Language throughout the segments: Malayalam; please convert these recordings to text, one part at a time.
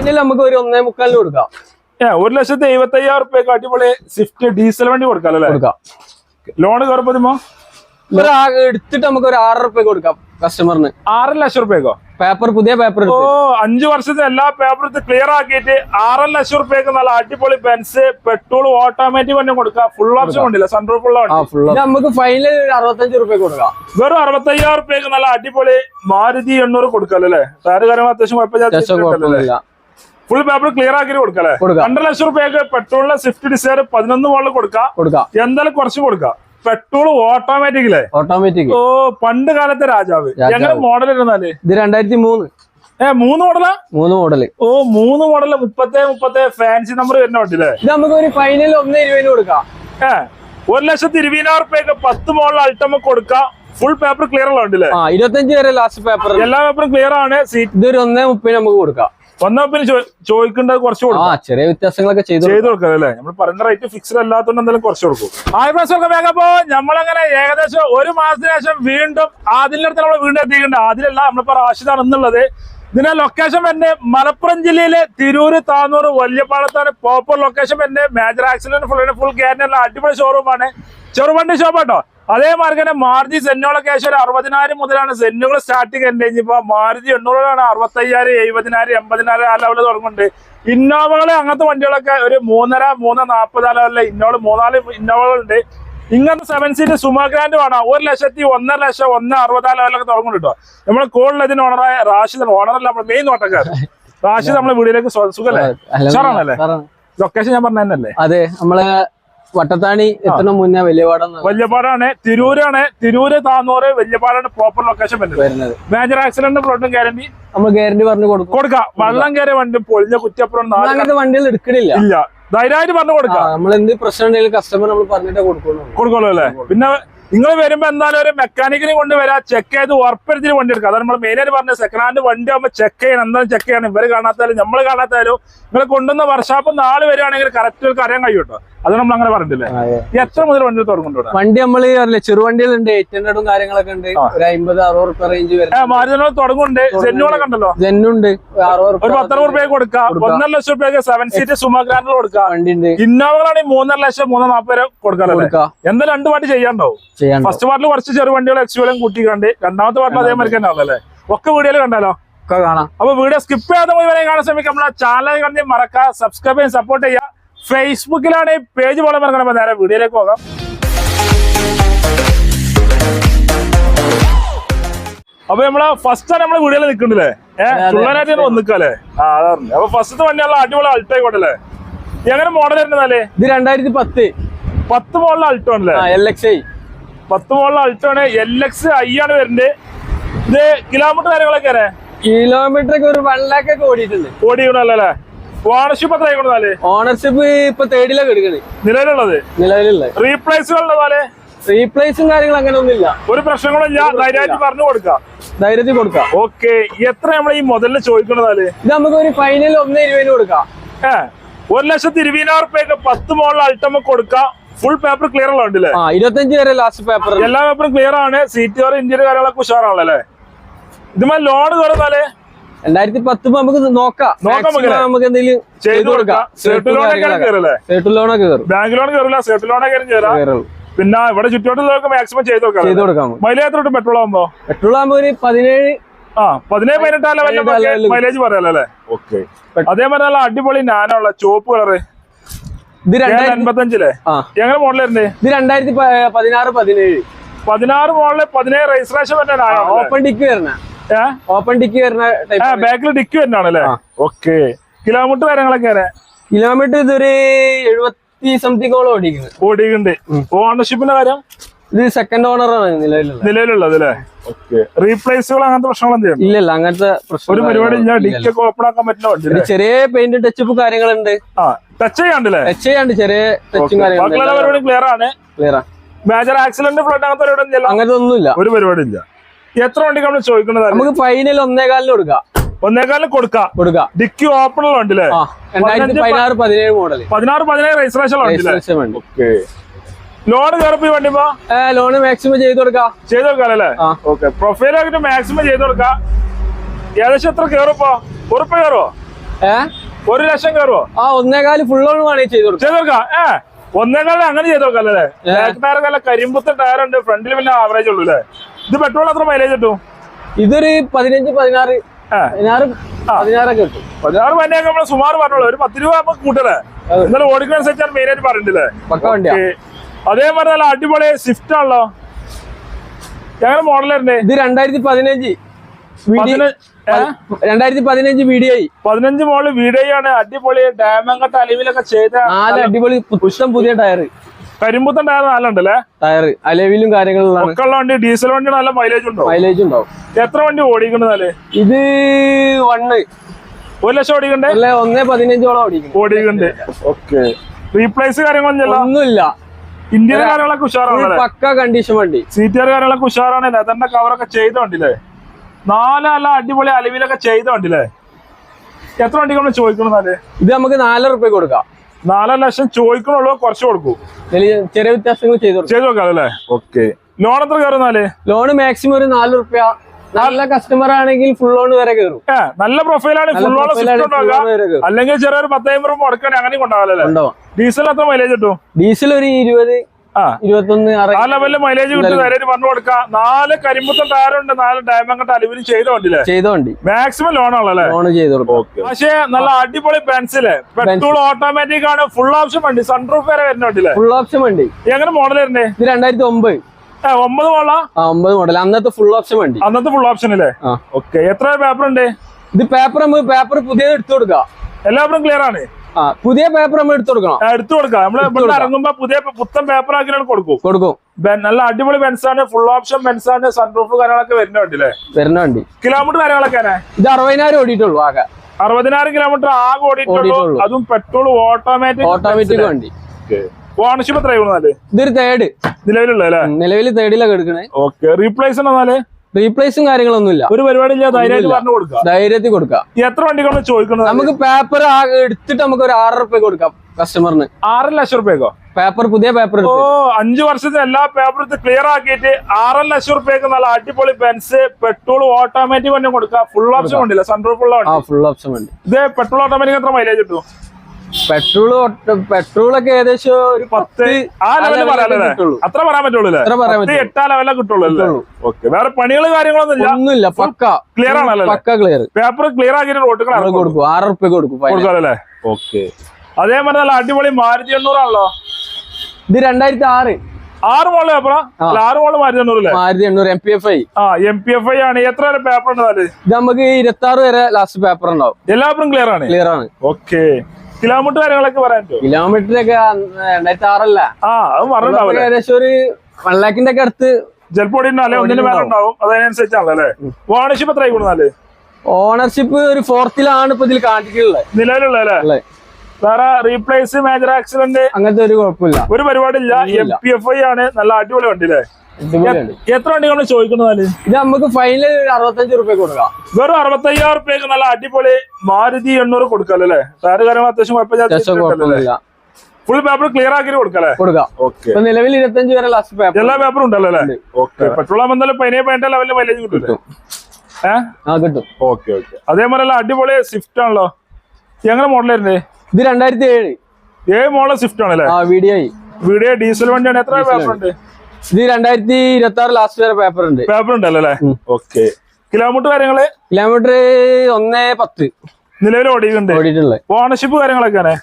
ഇതിൽ നമുക്ക് ഒരു ഒന്നേ മുക്കാലിന് കൊടുക്കാം. ഏ ഒരു ലക്ഷത്തി എഴുപത്തി അയ്യായിരം റുപ്യക്ക് അടിപൊളി സ്വിഫ്റ്റ് ഡീസൽ വണ്ടി കൊടുക്കാം അല്ലേ? കൊടുക്കാം. ലോൺ കയറുമ്പോ എടുത്തിട്ട് നമുക്ക് ഒരു ആറ് റുപ്യ കൊടുക്കാം കസ്റ്റമറിന് ആറര ലക്ഷം റുപ്യക്കോ പേപ്പർ പുതിയ പേപ്പർ ഓ അഞ്ചു വർഷത്തെ എല്ലാ പേപ്പറും ക്ലിയർ ആക്കിയിട്ട് ആറര ലക്ഷം റുപ്യക്ക് നല്ല അടിപൊളി ബെൻസ് പെട്രോൾ ഓട്ടോമാറ്റിക് വണ്ടി കൊടുക്കാം. ഫുൾ ഓപ്ഷൻ ഉണ്ടല്ലോ സൺറൂഫ് ഉള്ള നമുക്ക് ഫൈനൽ അറുപത്തഞ്ച് റുപ്യ കൊടുക്കാം. വെറും അറുപത്തയ്യായിരം റുപ്യക്ക് നല്ല അടിപൊളി മാരുതി എണ്ണൂറ് കൊടുക്കാം അല്ലേ കാര്യങ്ങൾ അത്യാവശ്യം കുഴപ്പമൊന്നുമില്ല. ഫുൾ പേപ്പർ ക്ലിയർ ആക്കി കൊടുക്കല്ലേ കൊടുക്കാം. രണ്ടര ലക്ഷം റുപ്യക്ക് പെട്രോളിന് സ്വിഫ്റ്റ് ഡിസയർ പതിനൊന്ന് മോളിൽ കൊടുക്കാം. കൊടുക്കാം. എന്തായാലും കുറച്ച് കൊടുക്കാം. പെട്രോൾ ഓട്ടോമാറ്റിക്കില്ലേ ഓട്ടോമാറ്റിക് ഓ പണ്ട് കാലത്തെ രാജാവ്. രാജാവ്. മോഡൽ ഇരുന്നാൽ ഇത് രണ്ടായിരത്തി മൂന്ന് ഏ മൂന്ന് മോഡലാ മൂന്ന് മോഡൽ ഓ മൂന്ന് മോഡൽ മുപ്പത്തേ മുപ്പത്തേ ഫാൻസി നമ്പർ വരുന്ന വണ്ടിയില്ലേ ഇത് നമുക്ക് ഒരു ഫൈനൽ ഒന്ന് ഇരുപതിന് കൊടുക്കാം. ഏ ഒരു ലക്ഷത്തി ഇരുപതിനായിരം റുപ്യക്ക് പത്ത് മോഡൽ അൾട്ടമ കൊടുക്കാം. ഫുൾ പേപ്പർ ക്ലിയർ ഉള്ള വണ്ടിയില്ലേ ഇരുപത്തഞ്ച് വരെ ലാസ്റ്റ് പേപ്പർ എല്ലാ പേപ്പറും ക്ലിയർ ആണ്. സീറ്റ് ഇതൊരു ഒന്നേ മുപ്പതിന് നമുക്ക് കൊടുക്കാം. വന്ന പിന്നെ ചോദിക്കേണ്ട കുറച്ച് ആ ചെറിയ വ്യത്യാസങ്ങളൊക്കെ ചെയ്തു ചെയ്ത് കൊടുക്കാം. അല്ലേ? നമ്മൾ പറയുന്ന റേറ്റ് ഫിക്സ്ഡ് അല്ലാത്തതുകൊണ്ട് എന്തായാലും കുറച്ച് കൊടുക്കും. ആയി ഫ്രണ്ട്സ് ഒക്കെ വേഗപ്പോ നമ്മളങ്ങനെ ഏകദേശം ഒരു മാസത്തിന് ശേഷം വീണ്ടും ആദിലിന്റെ അടുത്ത് നമ്മൾ വീണ്ടും എത്തിക്കേണ്ട ആദിലല്ല നമ്മളിപ്പോ റാഷിദാണ് എന്നുള്ളത് ഇതിന്റെ ലൊക്കേഷൻ വരുന്നത് മലപ്പുറം ജില്ലയിലെ തിരൂര് താന്നൂർ വല്യപ്പാടത്താണ് പ്രോപ്പർ ലൊക്കേഷൻ വരുന്നത്. Major accident full full guarantee അടിപൊളി ഷോറൂമാണ് ചെറുവണ്ടി ഷോപ്പ് കേട്ടോ അതേമാതിരി തന്നെ മാർജി സെന്നോളൊക്കെ ഏകദേശം ഒരു അറുപതിനായിരം മുതലാണ്. സെന്നുകൾ സ്റ്റാർട്ടിങ് എന്റെ ഇനിയിപ്പോ മാരുതി എണ്ണൂറിലാണ്. അറുപത്തയ്യായിരം എഴുപതിനായിരം എൺപതിനായിരം ആ ലെവലിൽ തുടങ്ങുന്നുണ്ട്. ഇന്നോവകൾ അങ്ങനത്തെ വണ്ടികളൊക്കെ ഒരു മൂന്നര മൂന്ന് നാൽപ്പത് ആ ലെവലിലെ ഇന്നോവ മൂന്നാൽ ഇന്നോവകളുണ്ട് ഇങ്ങനത്തെ സെവൻ സീറ്റ് സുമ ഗ്രാൻഡ് വേണം. ഒരു ലക്ഷത്തി ഒന്നര ലക്ഷം ഒന്ന് അറുപതാ ലെവലൊക്കെ തുടങ്ങുന്നുണ്ട് കേട്ടോ നമ്മൾ കൂടുതൽ ഇതിന് ഓണറായ റാഷിദ് ഓണറല്ല നമ്മുടെ മെയിൻ നോട്ടക്കാരൻ റാഷിദ് നമ്മളെ വീടിലേക്ക് സുഖല്ലേ? സാറാണല്ലേ ലൊക്കേഷൻ ഞാൻ പറഞ്ഞല്ലേ അതെ നമ്മളെ വട്ടത്താണി എത്തണം മുന്നേ വല്യപാടാണ് വല്യപാടാണ്. തിരൂരാണ്. തിരൂര് താന്നൂറ് വല്യപാടാണ് പ്രോപ്പർ ലൊക്കേഷൻ വരുന്നത്. മേജർ ആക്സിഡന്റ് പ്ലോട്ടും ഗ്യാരണ്ടി നമ്മൾ ഗ്യാരണ്ടി പറഞ്ഞു കൊടുക്കും. കൊടുക്കാം. വെള്ളം കയറിയ വണ്ടി പൊളിഞ്ഞ കുറ്റപ്പുറം അങ്ങനത്തെ വണ്ടികൾ എടുക്കണില്ല. ഇല്ല. ധൈര്യമായിട്ട് പറഞ്ഞു കൊടുക്കാം. നമ്മൾ എന്ത് പ്രശ്നം ഉണ്ടെങ്കിലും കസ്റ്റമർ നമ്മൾ പറഞ്ഞിട്ടേ കൊടുക്കുള്ളൂ. കൊടുക്കുള്ളൂ അല്ലേ? പിന്നെ നിങ്ങൾ വരുമ്പോ എന്തായാലും ഒരു മെക്കാനിക്കിനെ കൊണ്ട് വരാ ചെക്ക് ചെയ്ത് ഉറപ്പരുത്തിന് വണ്ടി എടുക്കുക അതാണ് നമ്മൾ മെയിനായിട്ട് പറഞ്ഞത്. സെക്കൻഡ് ഹാൻഡ് വണ്ടി ആകുമ്പോൾ ചെക്ക് ചെയ്യണം. എന്തായാലും ചെക്ക് ചെയ്യണം. ഇവർ കാണാത്താലും നമ്മൾ കാണാത്താലും നിങ്ങൾ കൊണ്ടുവന്ന വർഷാപ്പ് നാളെ വരികയാണെങ്കിൽ കറക്റ്റ് ഒരു അറിയാൻ കഴിയും കേട്ടോ അത് നമ്മൾ അങ്ങനെ പറഞ്ഞില്ലേ എത്ര മുതൽ വണ്ടി തുടങ്ങുന്നുണ്ട് വണ്ടി നമ്മൾ ചെറുവണ്ടികളുണ്ട് എയ്റ്റ് ഹൺഡ്രഡും കാര്യങ്ങളൊക്കെ ഉണ്ട്. ഒരു അമ്പത് അറുപത് റുപ്യ റേഞ്ച് വരെ മാരുതിനോട് തുടങ്ങുന്നുണ്ട്. ജെന്നുകളൊക്കെ ഉണ്ടല്ലോ? ജെന്നുണ്ട് ഒരു പത്തറുപത് റുപ്യ കൊടുക്കാം. ഒന്നര ലക്ഷം റുപ്യക്ക് സെവൻ സീറ്റ് സുമ ഗ്രാൻഡ് കൊടുക്കാം. വണ്ടി ഉണ്ട്. ഇന്നോവകളാണെങ്കിൽ മൂന്നര ലക്ഷം മൂന്ന് നാൽപ്പത് വരെ കൊടുക്കാമല്ലേ എന്താ രണ്ട് പാട്ട് ചെയ്യാണ്ടോ ഫസ്റ്റ് പാർട്ടിൽ കുറച്ച് ചെറു വണ്ടികൾ എക്സ്യൂലും കൂട്ടിക്കണ്ട് രണ്ടാമത്തെ പാട്ടിൽ അതേമാതിരി തന്നെ ആണല്ലേ ഒക്കെ വീഡിയോയിൽ കണ്ടാലോ? ഒക്കെ കാണാം. അപ്പൊ വീഡിയോ സ്കിപ്പ് ചെയ്യാതെ മുഴുവനെ കാണാൻ ശ്രമിക്കാം നമ്മളെ ചാനൽ കണ്ടി മറക്കാം സബ്സ്ക്രൈബ് ചെയ്യാൻ സപ്പോർട്ട് ചെയ്യുക. ഫേസ്ബുക്കിലാണ് പേജ് പോലെ അപ്പൊ നേരെ വീഡിയോയിലേക്ക് പോകാം. അപ്പൊ നമ്മളെ ഫസ്റ്റ് ആണ് നമ്മളെ വീഡിയോയിൽ നിൽക്കണ്ടല്ലേ ഏഹ്. ചുള്ളനായിട്ട് വന്നിക്കല്ലേ? ആ അതാണ് അപ്പൊ ഫസ്റ്റത്തെ വണ്ടിയുള്ള അടിപൊളി അൾട്ടോ ആയിക്കോട്ടല്ലേ എങ്ങനെ മോഡൽ വരുന്നതല്ലേ ഇത് രണ്ടായിരത്തി പത്ത്. പത്ത് മോളിലെ അൾട്ടോ ആണല്ലേ? ആ എൽ എക്സ് ഐ പത്ത് മോളിലെ അൾട്ടോ ആണ്. എൽ എക്സ് ഐ ആണ് വരുന്നത്. ഇത് കിലോമീറ്റർ കാര്യങ്ങളൊക്കെ അല്ലേ കിലോമീറ്റർ ഒക്കെ ഒരു വൺ ലാക്ക് ഒക്കെ ഓടിയിട്ടുണ്ട്. ഓടിക്കണല്ലേ ഓണർഷിപ്പ് എത്ര ആയിക്കോട്ടെ ഓണർഷിപ്പ് ഇപ്പൊ തേർഡിലൊക്കെ എടുക്കണേ നിലവിലുള്ളത്? നിലവിലുള്ള റീപ്ലേസ് റീപ്ലേസും കാര്യങ്ങൾ അങ്ങനെ ഒന്നുമില്ല. ഒരു പ്രശ്നങ്ങളില്ല ധൈര്യമായിട്ട് പറഞ്ഞു കൊടുക്കാം. ധൈര്യത്തിൽ കൊടുക്കാം. ഓക്കെ എത്ര നമ്മൾ ഈ മുതലിന് ചോദിക്കണതാൽ? ഇത് നമുക്ക് ഒരു ഫൈനൽ ഒന്ന് ഇരുപതിന് കൊടുക്കാം. ഏ ഒരു ലക്ഷത്തി ഇരുപതിനായിരം റുപ്യൊക്കെ പത്ത് മോളിൽ അൾട്ടമ്മ കൊടുക്കാം. ഫുൾ പേപ്പർ ക്ലിയർ ഉള്ള ഉണ്ടല്ലേ ഇരുപത്തഞ്ച് വരെ ലാസ്റ്റ് പേപ്പർ എല്ലാ പേപ്പറും ക്ലിയർ ആണ്. സീറ്റ് കയറി ഇന്ത്യയുടെ കാര്യങ്ങളൊക്കെ ഉഷാറാണല്ലേ ഇതുമാ ലോൺ കയറുന്നാൽ രണ്ടായിരത്തി പത്ത് നമുക്ക് നോക്കാം. നോക്കാം നമുക്ക്. എന്തെങ്കിലും ചെയ്തു കൊടുക്കാം. സേർട്ട് ലോണൊക്കെ കയറല്ലേ സേർട്ട് ലോണൊക്കെ കയറും ബാങ്ക് ലോൺ കയറില്ല സേർട്ട് ലോണൊക്കെ കയറാം കയറുള്ളൂ പിന്നെ ഇവിടെ ചുറ്റോട്ടുള്ളവർക്ക് മാക്സിമം ചെയ്ത് ചെയ്ത് കൊടുക്കാം കൊടുക്കാം മൈലേജ് എത്ര പെട്രോൾ ആകുമ്പോ പെട്രോൾ ആകുമ്പോ ഒരു പതിനേഴ് ആ പതിനേഴ് പതിനെട്ട് ലെവലിൽ മൈലേജ് പറയാലോ അല്ലേ? ഓക്കെ. അതേമാതിരി നല്ല അടിപൊളി നാനുള്ള ചോപ്പ് കളറ്. ഇത് എൺപത്തഞ്ചിലെ? എങ്ങനെ മോഡൽ വരുന്നത് ഇത് രണ്ടായിരത്തി പതിനാറ് പതിനേഴ്. പതിനാറ് മോഡൽ പതിനേഴ് രജിസ്ട്രേഷൻ ഓപ്പൺ ഡിക്ക് വരുന്ന. ഓപ്പൺ ഡിക്ക് വരുന്ന ബാക്കിൽ ഡിക്ക് വരുന്നതാണല്ലേ. ഓക്കെ. കിലോമീറ്റർ കാര്യങ്ങളൊക്കെ കിലോമീറ്റർ ഇതൊരു എഴുപത്തി സംതിങ്ങോളം ഓടിക്കുന്നത് ഓടിക്കുന്നുണ്ട് ഓണർഷിപ്പിന്റെ കാര്യം? ഇത് സെക്കൻഡ് ഓണറാണ് നിലവിലുള്ളത്. നിലവിലുള്ളത് അല്ലേ? ഓക്കെ. റീപ്ലേസുകൾ അങ്ങനത്തെ പ്രശ്നങ്ങൾ ഇല്ല ഇല്ല ഇല്ലല്ല അങ്ങനത്തെ പ്രശ്നം ഒരു പരിപാടി ഇല്ല. കാര്യങ്ങളൊന്നും ഡിക്ക് ഒക്കെ ഓപ്പൺ ആക്കാൻ പറ്റുന്ന ചെറിയ പെയിന്റ് ടച്ചപ്പ് കാര്യങ്ങളുണ്ട്. ആ ടച്ച് ചെയ്യാണ്ടല്ലേ? ടച്ച് ചെയ്യാണ്ട് ചെറിയ ടച്ചും കാര്യങ്ങളും ക്ലിയർ ആണ്. ക്ലിയർ ആണ് മേജർ ആക്സിഡന്റ് ഫ്ലോട്ട് അങ്ങനത്തെ പരിപാടി ഒന്നും ഇല്ല അങ്ങനത്തെ ഒന്നുമില്ല. ഒരു പരിപാടി ഇല്ല. എത്ര വണ്ടി നമ്മൾ ചോദിക്കുന്നത് നമുക്ക് ഫൈനൽ ഒന്നേകാലിന് കൊടുക്കാം. ഒന്നേകാലിന് കൊടുക്കാം. കൊടുക്കാം. ഡിക്കി ആ രണ്ടായിരത്തി പതിനാറ് പതിനേഴ് മോഡൽ പതിനാറ് പതിനേഴ് രജിസ്ട്രേഷൻ ലോൺ കയറപ്പോ ഈ വണ്ടി ലോണ് മാക്സിമം ചെയ്ത് കൊടുക്കാം. ചെയ്ത് കൊടുക്കാല്ലേ അല്ലേ ഓക്കെ. പ്രൊഫൈൽ ആയിട്ട് മാക്സിമം ചെയ്ത് കൊടുക്കാം. ഏകദേശം എത്ര കയറുപ്പോ ഉറപ്പ് കയറോ ഏ? ഒരു ലക്ഷം കയറുമോ ആ ഒന്നേകാൽ ഫുൾ ഓൺ വേണമെങ്കിൽ ചെയ്ത് കൊടുക്കാം. ചെയ്ത് കൊടുക്കാം? ഏ ഒന്നേക്കാളും അങ്ങനെ ചെയ്ത് കൊടുക്കാം അല്ലേ ബാക്ക് ടയർ നല്ല കരിമ്പുത്ത ടയർ ഉണ്ട്. ഫ്രണ്ടിൽ പിന്നെ ആവറേജ് ഉള്ളൂ അല്ലേ? ഇത് പെട്രോൾ എത്ര മൈലേജ് കിട്ടും? ഇതൊരു പതിനഞ്ച് പതിനാറ്. പതിനാറ് പതിനാറൊക്കെ കിട്ടും. പതിനാറ് മണിയൊക്കെ നമ്മൾ സുമാർ പറഞ്ഞോളൂ. ഒരു പത്ത് രൂപ നമുക്ക് കൂട്ടരെ അതെ. ഇന്നലെ ഓടിക്കുന്നതനുസരിച്ചാണ് മെയിൻ ആയിട്ട് പറഞ്ഞില്ലേ അതേ പറഞ്ഞാൽ അടിപൊളി സ്വിഫ്റ്റ് ആണല്ലോ. ഞങ്ങൾ വരണ്ടേ ഇത് രണ്ടായിരത്തി പതിനഞ്ച്? രണ്ടായിരത്തി പതിനഞ്ച് വീഡിയോ പതിനഞ്ച് മോൾ വീഡിയോ ആണ്. അടിപൊളി ഡാമങ്കട്ട അലവിലൊക്കെ ചെയ്ത നാല് അടിപൊളി പുഷ്ടം പുതിയ ടയർ കരിമ്പുത്തൻ ടയർ നാലുണ്ടല്ലേ? ടയർ അലവിലും കാര്യങ്ങളിലാണ് വണ്ടി ഡീസൽ വണ്ടി നല്ല മൈലേജ് ഉണ്ടോ? മൈലേജ് ഉണ്ടാവും. എത്ര വണ്ടി ഓടിക്കണ്ടെന്നാൽ ഇത് വണ്ണ് ഒരു ലക്ഷം ഓടിക്കണ്ടേ? അല്ല ഒന്നേ പതിനഞ്ചോളം ഓടിക്കും ഓടിക്കണ്ട്. ഓക്കെ. റീപ്ലേസ് കാര്യങ്ങളൊന്നും ഇല്ല ഒന്നുമില്ല ഇന്ത്യയിലെ കാര്യങ്ങളൊക്കെ ഉഷാറാണ് പക്ക കണ്ടീഷൻ വണ്ടി. സീറ്റിയർ കാര്യങ്ങളൊക്കെ ഉഷാറാണ്. ലെതറിന്റെ കവറൊക്കെ ചെയ്ത വണ്ടില്ലേ നാലല്ല അടിപൊളി അലവിലൊക്കെ ചെയ്ത വണ്ടില്ലേ എത്ര വണ്ടി നമ്മൾ ചോദിക്കണം ഇത് നമുക്ക് നാലര റുപ്യ കൊടുക്കാം. നാലര ലക്ഷം ചോദിക്കണുള്ളൂ കുറച്ച് കൊടുക്കൂ. ചെറിയ വ്യത്യാസങ്ങൾ ചെയ്തു ചെയ്തു നോക്കാം അല്ലേ? ഓക്കെ. ലോൺ എത്ര കയറുന്നാൽ ലോൺ മാക്സിമം ഒരു നാല് റുപ്യ. നല്ല കസ്റ്റമർ ആണെങ്കിൽ ഫുൾ ലോൺ വരെ കയറും. നല്ല പ്രൊഫൈലാണ് ഫുൾ ലോൺ അല്ലെങ്കിൽ ചെറിയൊരു പത്തായിരം രൂപ മുടക്കാൻ അങ്ങനെ കൊണ്ടാവല്ലേ ഉണ്ടാവും ഡീസൽ എത്ര മൈലേജ് കിട്ടും? ഡീസൽ ഒരു ഇരുപത് ഇരുപത്തൊന്ന് ആ ലെവലിൽ മൈലേജ് കിട്ടും നേരെ പറഞ്ഞു കൊടുക്കാം. നാല് കരിമ്പുത്തൻ താരമുണ്ട്. നാല് ഡയമണ്ട് അലുവിനും ചെയ്ത വണ്ടിയില്ലേ? ചെയ്ത വണ്ടി. മാക്സിമം ലോൺ ആണല്ലേ ലോൺ ചെയ്ത് കൊടുക്കാം. പക്ഷേ നല്ല അടിപൊളി പെൻസിൽ പെട്രോൾ ഓട്ടോമാറ്റിക് ആണ്. ഫുൾ ഓപ്ഷൻ വണ്ടി. സൺറൂഫ് വരെ വരുന്ന വണ്ടിയില്ലേ? ഫുൾ ഓപ്ഷൻ വണ്ടി. എങ്ങനെ മോഡൽ വരുന്നേ? ഇത് രണ്ടായിരത്തി ഒമ്പത് ഒമ്പത് മോളാ ഒമ്പത് മോഡൽ അന്നത്തെ ഫുൾ ഓപ്ഷൻ വണ്ടി. അന്നത്തെ ഫുൾ ഓപ്ഷൻ അല്ലേ ഓക്കെ എത്ര പേപ്പർ ഉണ്ട്? ഇത് പേപ്പർ നമുക്ക് പേപ്പർ പുതിയത് എടുത്തു കൊടുക്കാം. എല്ലാവരും ക്ലിയർ ആണ്? പുതിയ പേപ്പർ നമ്മൾ എടുത്തു കൊടുക്കണം? എടുത്തു കൊടുക്കാം. നമ്മൾ ഇവിടെ ഇറങ്ങുമ്പോ പുതിയ പുത്തൻ പേപ്പർ ആക്കിയാണ് കൊടുക്കും. കൊടുക്കും. നല്ല അടിപൊളി ബെൻസാണ് ഫുൾ ഓപ്ഷൻ ബെൻസാണ് സൺറൂഫ് കാര്യങ്ങളൊക്കെ വരുന്ന വണ്ടിയില്ലേ? വരുന്ന വണ്ടി. കിലോമീറ്റർ കാര്യങ്ങളൊക്കെ ഇത് അറുപതിനായിരം ഓടിയിട്ടുള്ളൂ ആകെ. അറുപതിനായിരം കിലോമീറ്റർ ആകെ ഓടിയിട്ടുള്ളൂ. അതും പെട്രോൾ ഓട്ടോമാറ്റിക് ഓട്ടോമാറ്റിക് വണ്ടി. ഓണർഷിപ്പ് എത്രയാണ് ഇതൊരു തേർഡ് നിലവിലുള്ള അല്ലേ? നിലവിൽ തേർഡിലൊക്കെ എടുക്കണേ ഓക്കെ. റീപ്ലേസ് എന്നാൽ റീപ്ലേസും കാര്യങ്ങളൊന്നുമില്ല. ഒരു പരിപാടി ധൈര്യത്തിൽ കൊടുക്കാം എത്ര വണ്ടികളാണ് ചോദിക്കുന്നത്? നമുക്ക് പേപ്പർ എടുത്തിട്ട് നമുക്ക് ഒരു ആറ് റുപ്യ കൊടുക്കാം കസ്റ്റമറിന് ആറ് ലക്ഷം റുപ്യക്കോ പേപ്പർ പുതിയ പേപ്പർ ഓ അഞ്ചു വർഷത്തെ എല്ലാ പേപ്പറും ക്ലിയർ ആക്കിയിട്ട് ആറ് ലക്ഷം റുപ്യക്ക് നല്ല അടിപൊളി ബെൻസ് പെട്രോൾ ഓട്ടോമാറ്റിക് വണ്ടി കൊടുക്കാം. ഫുൾ ഓപ്ഷൻ ഉണ്ടല്ലോ സൺറൂഫ് ഉള്ള ഫുൾ ഓപ്ഷൻ വണ്ടി. ഇത് പെട്രോൾ ഓട്ടോമാറ്റിക് എത്ര മൈലേജ് കിട്ടും? പെട്രോൾ ഒക്കെ ഏകദേശം ഒരു പത്ത് ആ ലെവലിൽ പറയാനുള്ളൂ അത്ര പറയാൻ പറ്റുള്ളൂ അത്ര പറയാൻ പറ്റുള്ളൂ. എട്ടാ ലെവലിലെ കിട്ടുള്ളൂ ഓക്കെ. വേറെ പണികൾ കാര്യങ്ങളൊന്നും ഒന്നുമില്ല. പക്ക. ക്ലിയർ ആണല്ലോ? പക്ക ക്ലിയർ പേപ്പർ ക്ലിയർ ആക്കിയിട്ട് റോട്ടുകൾ കൊടുക്കും. ആറ് റുപ്യ കൊടുക്കും. കൊടുക്കാറല്ലേ ഓക്കെ. അതേമാതിരി നല്ല അടിപൊളി മാരുതി എണ്ണൂറാണല്ലോ ഇത് രണ്ടായിരത്തി ആറ് ആറ് മോൾ പേപ്പറാ ആറ് മോൾ മാരുതി എണ്ണൂറല്ലേ മാരുതി എണ്ണൂറ് എം പി എഫ് ഐ ആ എം പി എഫ് ഐ ആണ്. എത്ര വരെ പേപ്പർ ഉണ്ടാവും ഇത് നമുക്ക് ഇരുപത്തി ആറ് വരെ ലാസ്റ്റ് പേപ്പർ ഉണ്ടാവും. എല്ലാവർക്കും ക്ലിയർ ആണ്. ക്ലിയർ ആണ്. ഓക്കെ. കിലോമീറ്റർ കാര്യങ്ങളൊക്കെ പറയാൻ പറ്റും രണ്ടായിരത്തി ആറല്ല ആ അത് പറഞ്ഞിട്ടുണ്ടാവില്ലേ ഏകദേശം ഒരു വൺ ലാഖിന്റെ ഒക്കെ അടുത്ത് ചിലപ്പോ അല്ലെ? ഒന്നിന് മേലെ ഉണ്ടാവും. അല്ലേ? ഓണർഷിപ്പ് എത്ര ആയിക്കൊടുന്നാൽ ഓണർഷിപ്പ് ഒരു ഫോർത്തിലാണ് ഇപ്പൊ ഇതിൽ കാണിച്ചിട്ടുള്ളത്. നിലവിലുള്ള വേറെ റീപ്ലേസ് മേജർ ആക്സിഡന്റ് അങ്ങനത്തെ ഒരു കുഴപ്പമില്ല. ഒരു പരിപാടി ഇല്ല എം പി എഫ് ഐ ആണ്. നല്ല അടിപൊളി വണ്ടി അല്ലേ? എത്ര വണ്ടികളാണ് ചോദിക്കുന്നതാൽ ഇത് നമുക്ക് ഫൈനൽ അറുപത്തഞ്ച് റുപ്യ കൊടുക്കാം. വെറും അറുപത്തയ്യായിരം റുപ്യക്ക് നല്ല അടിപൊളി മാരുതി എണ്ണൂറ് കൊടുക്കല്ലേ ടയർ കാര്യങ്ങൾ അത്യാവശ്യം കുഴപ്പമില്ല. ഫുൾ പേപ്പർ ക്ലിയർ ആക്കി കൊടുക്കല്ലേ കൊടുക്കാം. നിലവിൽ ഇരുപത്തഞ്ച് വരെ ലാസ്റ്റ് പേപ്പർ എല്ലാ പേപ്പറും ഉണ്ടല്ലോ അല്ലേ. ഓക്കെ പെട്രോൾ ആകുമ്പോൾ എന്തായാലും പതിനേ പതിനെട്ട് ലെവലിൽ മൈലേജ് കിട്ടും ഏഹ് കിട്ടും. ഓക്കെ ഓക്കെ അതേപോലെ അടിപൊളി സ്വിഫ്റ്റ് ആണല്ലോ. എങ്ങനെ മോഡൽ വരുന്നത് ഇത് രണ്ടായിരത്തി ഏഴ്. ഏഴ് മോഡൽ സ്വിഫ്റ്റ് ആണല്ലേ? വീഡിയോ വീഡിയോ ഡീസൽ വണ്ടിയാണ്. എത്ര പേപ്പർ ഉണ്ട്? ഇത് രണ്ടായിരത്തി ഇരുപത്തി ആറ് ലാസ്റ്റ് വരെ പേപ്പർ ഉണ്ട്. പേപ്പർ ഉണ്ടല്ലോ അല്ലേ? ഓക്കെ കിലോമീറ്റർ കാര്യങ്ങൾ? കിലോമീറ്റർ ഒന്നേ പത്ത്. നിലവിൽ ഓടിയിട്ടുണ്ട്. ഓടിയിട്ടുള്ളത് ഓണർഷിപ്പ് കാര്യങ്ങളൊക്കെയാണ്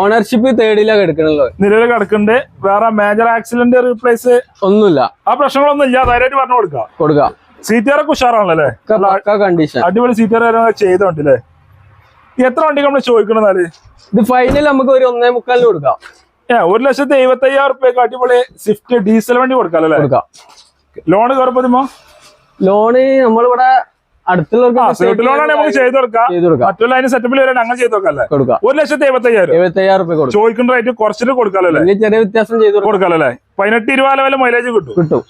ഓണർഷിപ്പ് തേർഡിലാണ് എടുക്കണല്ലോ നിലവിൽ കിടക്കുന്നുണ്ട് വേറെ മേജർ ആക്സിഡന്റ് റീപ്ലേസ് ഒന്നുമില്ല. ആ പ്രശ്നങ്ങളൊന്നും ഇല്ല. ധൈര്യമായിട്ട് പറഞ്ഞു കൊടുക്കാം. കൊടുക്കാം. സീറ്റുകാരൊക്കെ ഉഷാറാണല്ലേ കണ്ടീഷൻ അടിപൊളി സീറ്റുകാർ കാര്യങ്ങളൊക്കെ ചെയ്തോണ്ടല്ലേ? എത്ര വണ്ടി നമ്മൾ ചോദിക്കണെന്നാൽ ഇത് ഫൈനൽ നമുക്ക് ഒരു ഒന്നേ മുക്കാലിന് കൊടുക്കാം. ഒരു ലക്ഷത്തി എഴുപത്തി അയ്യായിരം റുപ്യക്ക് അടിപൊളി സ്വിഫ്റ്റ് ഡീസൽ വണ്ടി കൊടുക്കാം അല്ലേ? കൊടുക്കാം. ലോണ് കയറപ്പോ ലോണ് നമ്മളിവിടെ ഒരു ലക്ഷത്തി എഴുപത്തി അയ്യായിരം ചോദിക്കുന്ന റേറ്റ് കുറച്ചിട്ട് കൊടുക്കാമല്ലോ ചെറിയ വ്യത്യാസം ചെയ്ത് കൊടുക്കാം. കൊടുക്കാമല്ലേ പതിനെട്ട് ഇരുപത് ലെവൽ മൈലേജ് കിട്ടും. കിട്ടും.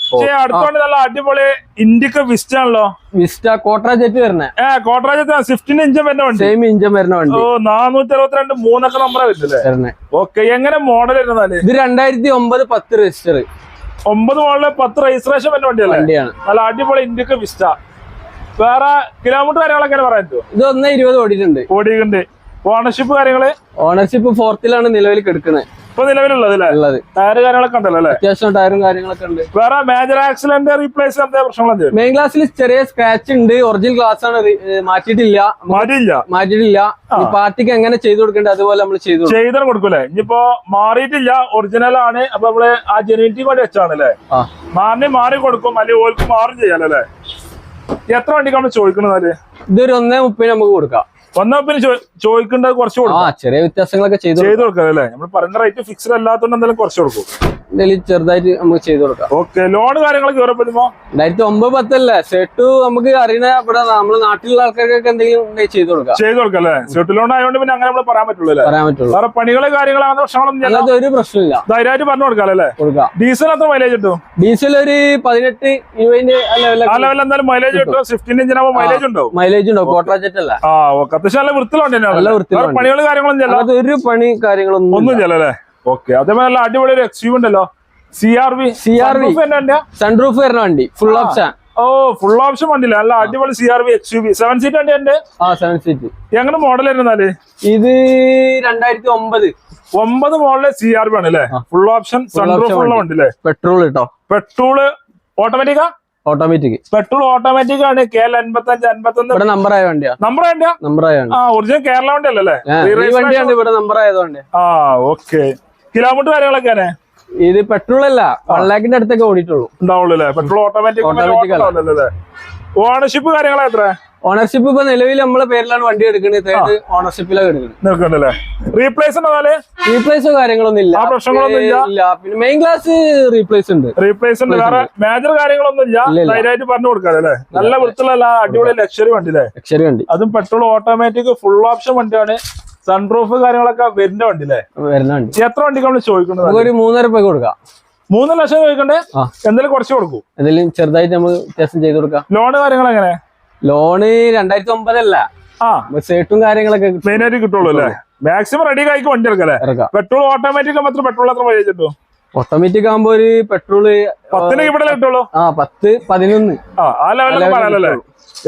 അടുത്തോണ്ട് നല്ല അടിപൊളി ഇന്ത്യയ്ക്ക് വിസ്റ്റ് ആണല്ലോ. വിസ്റ്റ കോട്ടറാജറ്റ് വരുന്നത് ഏഹ് ഏ ഫിഫ്റ്റീൻ സ്വിഫ്റ്റിന്റെ ഇഞ്ചൻ വരുന്ന വണ്ടി. സെയിം ഇഞ്ചൻ വരുന്ന വണ്ടി. ഓ നാനൂറ്റി അറുപത്തിരണ്ട് മൂന്നൊക്കെ നമ്പറാ വരുന്നത് വരുന്നേ. ഓക്കെ എങ്ങനെ മോഡൽ വരുന്നാൽ ഇത് രണ്ടായിരത്തി ഒമ്പത് പത്ത് രജിസ്റ്റർ ഒമ്പത് മോഡൽ പത്ത് രജിസ്ട്രേഷൻ വരുന്ന വണ്ടിയല്ലേ വണ്ടിയാണ്. നല്ല അടിപൊളി ഇന്ത്യയ്ക്ക് വിസ്റ്റ വേറെ കിലോമീറ്റർ കാര്യങ്ങളൊക്കെ പറയാൻ പറ്റുമോ? ഇത് ഒന്ന് ഇരുപത് ഓടിയിട്ടുണ്ട്. ഓടിയിട്ടുണ്ട്. ഓണർഷിപ്പ് കാര്യങ്ങൾ? ഓണർഷിപ്പ് ഫോർത്തിലാണ് നിലവിൽ കിടക്കുന്നത്. ഇപ്പൊ നിലവിലുള്ളത് ഉള്ളത്. ടയർ കാര്യങ്ങളൊക്കെ ഉണ്ടല്ലോ അല്ലേ? അത്യാവശ്യം ടയറും കാര്യങ്ങളൊക്കെ ഉണ്ട്. വേറെ മേജർ ആക്സിഡന്റ് റീപ്ലേസ് എന്തെങ്കിലും മെയിൻ ഗ്ലാസ്സിൽ ചെറിയ സ്ക്രാച്ച് ഉണ്ട്. ഒറിജിനൽ ഗ്ലാസ് ആണ്. മാറ്റിയിട്ടില്ല. മാറ്റിയില്ല? മാറ്റിയിട്ടില്ല. പാർട്ടിക്ക് എങ്ങനെ ചെയ്തു കൊടുക്കേണ്ടത് അതുപോലെ നമ്മൾ ചെയ്തു കൊടുക്കും. ചെയ്താൽ കൊടുക്കൂലേ? ഇനിയിപ്പോ മാറിയിട്ടില്ല. ഒറിജിനൽ ആണ്. അപ്പൊ നമ്മൾ ആ ജെനുവിറ്റി കൂടെ വെച്ചാണല്ലേ മാറിനെ മാറി കൊടുക്കും. അല്ലെങ്കിൽ ഓൾക്ക് മാറും ചെയ്യാലോ അല്ലേ? എത്ര വണ്ടിക്ക് നമ്മൾ ചോദിക്കുന്നത് ഇതൊരു ഒന്നേ മുപ്പതിന് നമുക്ക് കൊടുക്കാം. വന്നാ പിന്നെ ചോദിക്കേണ്ടത് കുറച്ച് കൊടുക്കും. ചെറിയ വ്യത്യാസങ്ങളൊക്കെ ചെയ്തു കൊടുക്കാം. ചെയ്ത് കൊടുക്കാം. അല്ലേ? നമ്മൾ പറയുന്ന റേറ്റ് ഫിക്സ്ഡ് അല്ലാത്തതുകൊണ്ട് എന്തായാലും കുറച്ച് കൊടുക്കും. എന്തെങ്കിലും ചെറുതായിട്ട് നമുക്ക് ചെയ്തു കൊടുക്കാം. ഓക്കെ ലോൺ കാര്യങ്ങളൊക്കെ കയറപ്പെടുമ്പോ രണ്ടായിരത്തി ഒമ്പത് പത്തല്ലേ ഷെട്ടു നമുക്ക് അറിയുന്ന ഇവിടെ നമ്മുടെ നാട്ടിലുള്ള ആൾക്കാർക്കൊക്കെ എന്തെങ്കിലും ചെയ്ത് കൊടുക്കാം. ചെയ്ത് കൊടുക്കാം അല്ലേ? സെട്ടിൽ ലോൺ ആയതുകൊണ്ട് പിന്നെ അങ്ങനെ നമ്മൾ പറയാൻ പറ്റുള്ളൂ പറയാൻ പറ്റുള്ളൂ. വേറെ പണികൾ കാര്യങ്ങൾ അങ്ങനെ പ്രശ്നങ്ങളൊന്നും. അങ്ങനത്തെ ഒരു പ്രശ്നമില്ല. ധൈര്യമായിട്ട് പറഞ്ഞു കൊടുക്കാം അല്ലേ? കൊടുക്കാം. ഡീസൽ എത്ര മൈലേജ് കിട്ടും? ഡീസൽ ഒരു പതിനെട്ട് ഇരുപതിന്റെ ആ ലെവലിൽ എന്തായാലും മൈലേജ് കിട്ടും. സ്വിഫ്റ്റിന്റെ എഞ്ചിൻ മൈലേജ് ഉണ്ടോ മൈലേജ് ഉണ്ടോ കോട്ടറാജറ്റ് അല്ല. ആ ഓക്കെ. അത്യാവശ്യം നല്ല വൃത്തിയുള്ള വണ്ടി നല്ല വൃത്തിയുള്ള പണികൾ കാര്യങ്ങളൊന്നും ഒരു പണി കാര്യങ്ങളൊന്നും ഒന്നും ചെയ്യല അല്ലേ? ഓക്കെ. അതേപോലെ നല്ല അടിപൊളി ഒരു എക്സ്യൂ ഉണ്ടല്ലോ. C R V C R V sunroof വരുന്ന വണ്ടി. ഫുൾ ഓപ്ഷൻ ഓ ഫുൾ ഓപ്ഷൻ വണ്ടിയില്ല? നല്ല അടിപൊളി C R V X U V seven seat വണ്ടി ഉണ്ട്? ആ സെവൻ സീറ്റ് എങ്ങനെ മോഡൽ ആയിരുന്നാൽ ഇത് രണ്ടായിരത്തി ഒമ്പത്. ഒമ്പത് മോഡൽ സി ആർ വി ആണ് അല്ലേ? ഫുൾ ഓപ്ഷൻ സൺറൂഫ് ഉള്ള വണ്ടി. അല്ലേ പെട്രോൾ കേട്ടോ പെട്രോൾ ഓട്ടോമാറ്റിക്കാ ഓട്ടോമാറ്റിക് പെട്രോൾ ഓട്ടോമാറ്റിക് ആണ്. കെ എൽ അൻപത്തി അഞ്ച് അൻപത്തി ഒന്ന് നമ്പർ ആയ വണ്ടിയാ? നമ്പർ വേണ്ട. നമ്പർ ആയ ഒറിജിനൽ കേരള വണ്ടി അല്ലല്ലേ? വണ്ടിയാണ് ഇവിടെ നമ്പർ ആയതുകൊണ്ട് ആ ഓക്കെ കിലോമീറ്റർ കാര്യങ്ങളൊക്കെ ഇത് പെട്രോൾ അല്ല വൺ ലാഖിന്റെ അടുത്തൊക്കെ ഓടിയിട്ടുള്ളൂ. ഉണ്ടാവുള്ളൂ അല്ലേ? Petrol automatic. ഓണർഷിപ്പ് കാര്യങ്ങൾ എത്ര? ഓണർഷിപ്പ് ഇപ്പൊ നിലവിൽ നമ്മളെ പേരിലാണ് വണ്ടി എടുക്കുന്നത് തേർഡ് ഓണർഷിപ്പിലാണ് എടുക്കുന്നത് നിൽക്കണ്ടല്ലേ റീപ്ലേസ് ഉണ്ടല്ലേ റീപ്ലേസോ കാര്യങ്ങളൊന്നും ഇല്ല. ആ പ്രശ്നങ്ങളൊന്നും ഇല്ല. ഇല്ല. പിന്നെ മെയിൻ ക്ലാസ് റീപ്ലേസ് ഉണ്ട്. റീപ്ലേസ് ഉണ്ട്. വേറെ മേജർ കാര്യങ്ങളൊന്നും ഇല്ല. ഇല്ല, ഇല്ല. ധൈര്യമായിട്ട് പറഞ്ഞു കൊടുക്കാം അല്ലേ? നല്ല വൃത്തിയുള്ള അടിപൊളി ലക്ഷറി വണ്ടി അല്ലേ? ലക്ഷറി വണ്ടി. അതും പെട്രോൾ ഓട്ടോമാറ്റിക് ഫുൾ ഓപ്ഷൻ വണ്ടിയാണ്. സൺറൂഫ് കാര്യങ്ങളൊക്കെ വരുന്ന വണ്ടി അല്ലേ വരുന്ന വണ്ടി. എത്ര വണ്ടിക്ക് നമ്മൾ ചോദിക്കുന്നത്? ഒരു മൂന്നര രൂപ കൊടുക്കാം. മൂന്ന് ലക്ഷം ചോദിക്കണ്ടേ. എന്തെങ്കിലും കുറച്ച് കൊടുക്കും. എന്തെങ്കിലും ചെറുതായിട്ട് നമ്മൾ വ്യത്യാസം ചെയ്ത് കൊടുക്കാം. ലോണ് കാര്യങ്ങൾ എങ്ങനെ? ലോണ് രണ്ടായിരത്തി ഒമ്പതല്ല ആ. സേട്ടും കാര്യങ്ങളൊക്കെ ആയിട്ട് കിട്ടുള്ളൂ അല്ലേ? മാക്സിമം റെഡി ആയിക്ക് വണ്ടി ഇറക്കല്ലേ പെട്രോൾ ഓട്ടോമാറ്റിക് മാത്രം പെട്രോൾ എത്ര മൈലേജ് കിട്ടും? ഓട്ടോമാറ്റിക് ആകുമ്പോ ഒരു പെട്രോൾ പത്തിന് ഇവിടെ കിട്ടുള്ളൂ? ആ പത്ത് പതിനൊന്ന്. ആ പറയാലല്ലേ?